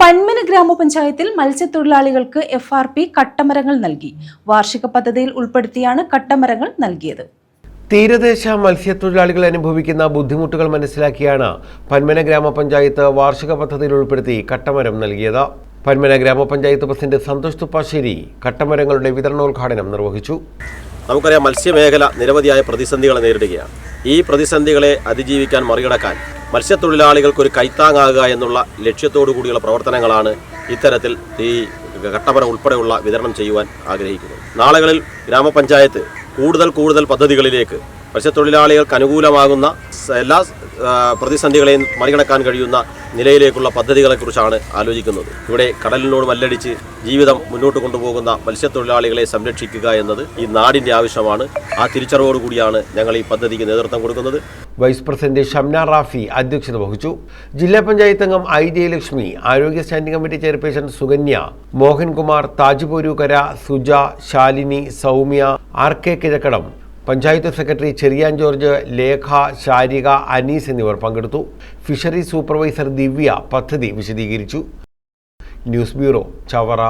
പന്മന ഗ്രാമപഞ്ചായത്തിൽ മത്സ്യത്തൊഴിലാളികൾക്ക് F R P കട്ടമരങ്ങൾ നൽകി. വാർഷിക പദ്ധതിയിൽ ഉൾപ്പെടുത്തിയാണ് കട്ടമരങ്ങൾ നൽകിയത്. തീരദേശ മത്സ്യത്തൊഴിലാളികൾ അനുഭവിക്കുന്ന ബുദ്ധിമുട്ടുകൾ മനസ്സിലാക്കിയാണ് പന്മന ഗ്രാമപഞ്ചായത്ത് വാർഷിക പദ്ധതിയിൽ ഉൾപ്പെടുത്തി കട്ടമരം നൽകിയത്. പന്മന ഗ്രാമപഞ്ചായത്ത് പ്രസിഡന്റ് സന്തോഷ് തുപ്പാശ്ശേരി കട്ടമരങ്ങളുടെ വിതരണോദ്ഘാടനം നിർവഹിച്ചു. നമുക്കറിയാം മത്സ്യമേഖല നിരവധിയായ പ്രതിസന്ധികളെ നേരിടുകയാണ്. ഈ പ്രതിസന്ധികളെ അതിജീവിക്കാൻ മറികടക്കാൻ മത്സ്യത്തൊഴിലാളികൾക്ക് ഒരു കൈത്താങ്ങാകുക എന്നുള്ള ലക്ഷ്യത്തോടു കൂടിയുള്ള പ്രവർത്തനങ്ങളാണ് ഇത്തരത്തിൽ ഈ കട്ടപ്പന ഉൾപ്പെടെയുള്ള വിതരണം ചെയ്യുവാൻ ആഗ്രഹിക്കുന്നത്. നാളുകളിൽ ഗ്രാമപഞ്ചായത്ത് കൂടുതൽ കൂടുതൽ പദ്ധതികളിലേക്ക് മത്സ്യത്തൊഴിലാളികൾക്ക് അനുകൂലമാകുന്ന എല്ലാ പ്രതിസന്ധികളെയും മറികടക്കാൻ കഴിയുന്ന നിലയിലേക്കുള്ള പദ്ധതികളെക്കുറിച്ചാണ് ആലോചിക്കുന്നത്. ഇവിടെ കടലിനോട് മല്ലടിച്ച് ജീവിതം മുന്നോട്ട് കൊണ്ടുപോകുന്ന മത്സ്യത്തൊഴിലാളികളെ സംരക്ഷിക്കുക എന്നത് ഈ നാടിന്റെ ആവശ്യമാണ്. ആ തിരിച്ചറിവോടുകൂടിയാണ് ഞങ്ങൾ ഈ പദ്ധതിക്ക് നേതൃത്വം കൊടുക്കുന്നത്. വൈസ് പ്രസിഡന്റ് ഷംന റാഫി അധ്യക്ഷത വഹിച്ചു. ജില്ലാ പഞ്ചായത്ത് അംഗം ഐ ജയലക്ഷ്മി ആരോഗ്യ standing committee chairperson Sukanya Mohankumar Thajpurukara Suja Shalini Soumya R K Kizhakkadam panchayat secretary Cheriyan George Lekha Sharika Anees എന്നിവർ പങ്കെടുത്തു. ഫിഷറി സൂപ്പർവൈസർ ദിവ്യ പദ്ധതി വിശദീകരിച്ചു. News bureau Chavara.